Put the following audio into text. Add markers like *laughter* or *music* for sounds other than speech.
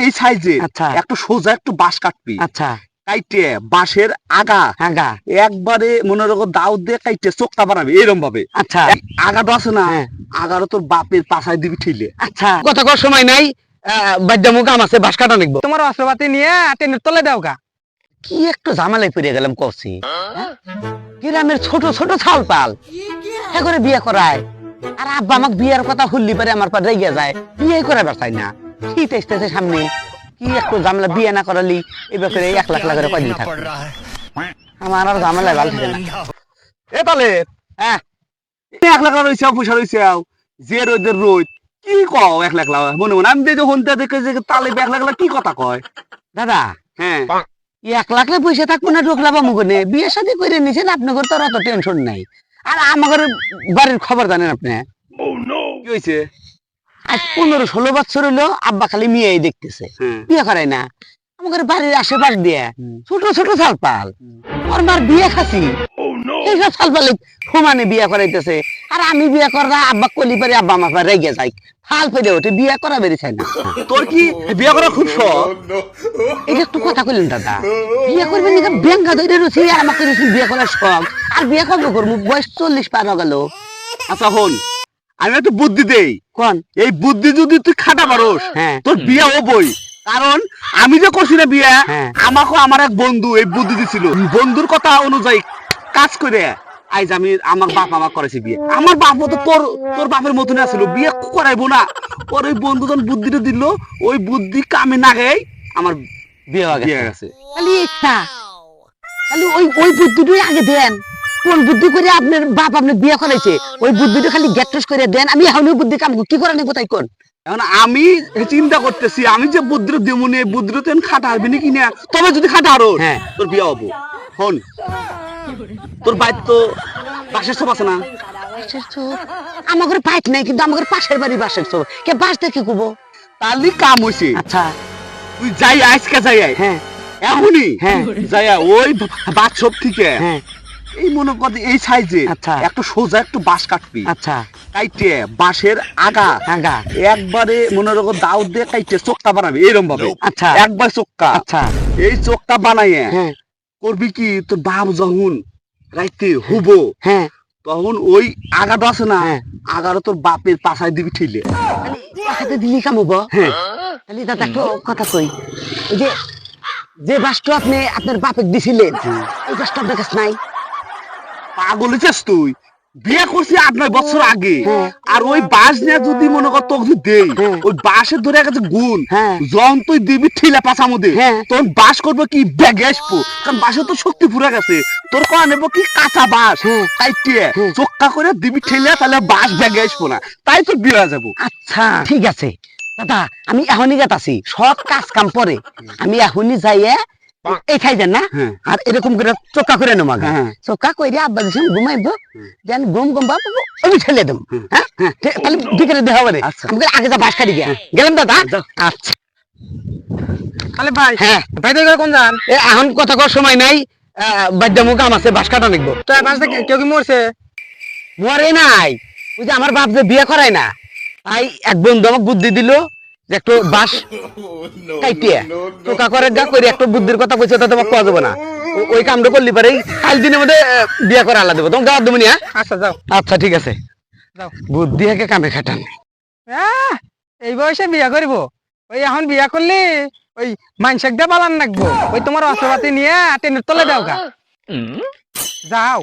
এই সাইজে আচ্ছা। একটু সোজা একটু বাঁশ কাটবি। আচ্ছা। কাইটে বাঁশের আগা। আগা। একবারে মনে রাখো দাও দিয়ে কাইটে চোখটা বানাবি এরকম ভাবে আচ্ছা। এক আগাটা আছে না হ্যাঁ। আগারও তোর বাপের পাশায় দিবি ঠিলে আচ্ছা কথা কর সময় নাই বাদ্যমুখ বাস কাটা নিকবো তোমার অস্ত্রপাতি নিয়ে ট্রেনের তলে দাও গা। কি একটু ঝামেলায় পড়ে গেলাম কছি গ্রামের ছোট ছোট ছাল পাল করে বিয়ে করায়। আর আব্বা আমাকে বিয়ের কথা হুল্লি পারে আমার রেগে যায়। বিয়ে করে বেড়াই না। শীত আসতেছে সামনে? কি একটু ঝামেলা বিয়ে না করালি? এই ব্যাপারে এক লাখ লাখ কয়দিন আমার আর ভালো থাকে না। এ তালে হ্যাঁ। এক লাখ রয়েছে পয়সা রয়েছে যে রোদের রোদ কি কও এক লাখ লাখ মনে মনে আমি দেখে হন্তা দেখে যে তালে এক লাখ লাখ কি কথা কয়? দাদা হ্যাঁ। এক লাখ লাখ পয়সা থাকব না ঢোকলা বা মুখে বিয়ে শাদী করে নিছেন আপনাদের তো আর অত টেনশন নাই। আর আমাদের বাড়ির খবর জানেন আপনি? কি হয়েছে আজ পনেরো ষোলো বছর হলো আব্বা খালি মেয়েই দেখতেছে। হ্যাঁ। বিয়ে করে না। আমাদের বাড়ির আশেপাশ দিয়ে। ছোট ছোট সালপাল ওর মার বিয়ে খাসি। এইসব সালপালে সমানে বিয়ে করাইতেছে। আর আমি বিয়ে করা আব্বা কলি পারে আব্বা আমার পা রেগে যাই। ফাল পেরে ওঠে বিয়ে করা বেরি চাই না। *laughs* তোর কি বিয়ে করা খুব শখ? এটা একটু কথা কইলেন দাদা। বিয়ে করবেন নাকি ব্যাংকা ধরে রয়েছে আর আমাকে রয়েছে বিয়ে করার শখ। আর বিয়ে কবে করব? বয়স চল্লিশ পার হয়ে গেল। আচ্ছা হন। আমি একটু বুদ্ধি দেই। কোন? এই বুদ্ধি যদি তুই খাটা পারোস হ্যাঁ। তোর বিয়ে হবই। কারণ আমি যে করছি না বিয়ে হ্যাঁ। আমাকে আমার এক বন্ধু এই বুদ্ধি দিছিল। বন্ধুর কথা অনুযায়ী কাজ করে আজ আমি আমার বাপ আমার করেছি বিয়ে। আমার বাপ তো তোর তোর বাপের মতন আছিল। বিয়ে করাইবো না। ওর ওই বন্ধু যখন বুদ্ধিটা দিল ওই বুদ্ধি কামে না গেই আমার বিয়ে হয়ে বিয়ে গেছে। খালি ইচ্ছা খালি ওই ওই বুদ্ধিটাই আগে দেন। কোন বুদ্ধি করে আপনার বাপ আপনার বিয়ে করাইছে? ওই বুদ্ধিটা খালি গ্যাট্রস করে দেন। আমি এখন বুদ্ধি কাম কি করে নেই কোথায় কোন? এখন আমি চিন্তা করতেছি আমি যে তুই খাটা হারবি নাকি না? তবে যদি খাটা হারো হ্যাঁ। তোর বিয়ে হব। হন। তোর বাইর তো বাসের সব আছে না? আমাদের বাইক নাই কিন্তু আমাদের পাশের বাড়ি বাসের চোখ কে বাস দেখে কুবো তাহলে কাম হয়েছে আচ্ছা। তুই যাই আজকে যাই আয়। হ্যাঁ। এখনই হ্যাঁ। যাই ওই বাথসব থেকে। হ্যাঁ। এই মনে কর এই সাইজে আচ্ছা। একটু সোজা একটু বাঁশ কাটবি। আচ্ছা। কাইটে বাঁশের আগা। আগা। একবারে মনে রাখো দিয়ে কাইটে চোখটা বানাবি এরকম ভাবে আচ্ছা। একবার চোখটা। আচ্ছা। এই চোখটা বানাইয়ে হ্যাঁ। করবি কি? তোর বাপ যখন রাইতে হুবো হ্যাঁ। তখন ওই আগাটা আছে না হ্যাঁ। আগারও তোর বাপের পাশায় দিবি ঠিলে। পাখাতে দিলি কামব হ্যাঁ। তাহলে দাদা একটা কথা কই। যে যে বাসটা আপনি আপনার বাপের দিছিলেন ওই বাসটা আপনার কাছে নাই? পাগল হয়েছিস তুই। বিয়ে করছি আট নয় বছর আগে। হ্যাঁ। আর ওই বাস নিয়ে যদি মনে কর তোকে দেই হ্যাঁ। ওই বাসের ধরে গেছে গুণ। হ্যাঁ। যখন তুই দিবি ঠিলা পাশা মধ্যে হ্যাঁ। তখন বাস করব কি? ব্যাগে আসব। কারণ বাসে তো শক্তি পুরা গেছে। তোর কয়া নেব কি? কাঁচা বাস। হ্যাঁ। তাই টিয়ে হ্যাঁ। চোখটা করে দিবি ঠেলে তাহলে বাস ব্যাগে আসব না। তাই তোর বিয়ে হয়ে যাব। আচ্ছা ঠিক আছে। দাদা আমি এখনই গাত আছি সব কাজ কাম পরে। আমি এখনই যাইয়ে এই না? হ্যাঁ। আর এরকম করে চোখা করে নেব আগে হ্যাঁ। চোখা করে আব্বা দিছেন ঘুমাইব যেন ঘুম ঘুম পাবো আমি ঠেলে দেবো। হ্যাঁ? তাহলে বিকেলে দেখা হবে আচ্ছা। আমি আগে যা বাস কাটি গেলাম দাদা। আচ্ছা। তাহলে ভাই হ্যাঁ। ভাই দেখে কোন যান। এ এখন কথা কর সময় নাই। বাদ্যমুখ কাম আছে বাস কাটা নিকবো তো বাস থেকে কেউ কি মরছে? মরে নাই। ওই যে আমার বাপ যে বিয়ে করায় না তাই এক বন্ধু আমাকে বুদ্ধি দিল একটু বাস কাইটিয়ে টোকা করে গা করে একটু বুদ্ধির কথা বলছে তো তোমাকে পাওয়া যাবে না। ওই কামটা করলি পারে কাল দিনের মধ্যে বিয়ে করে আলাদা দেবো তোমাকে গাওয়া দেবো হ্যাঁ? আচ্ছা যাও। আচ্ছা ঠিক আছে। যাও। বুদ্ধি হেকে কামে খাটান। এই বয়সে বিয়া করিব? ওই এখন বিয়া করলে ওই মানসিক দিয়ে পালান রাখব ওই তোমার অস্ত্রপাতি নিয়ে ট্রেনের তলে দাও গা। যাও।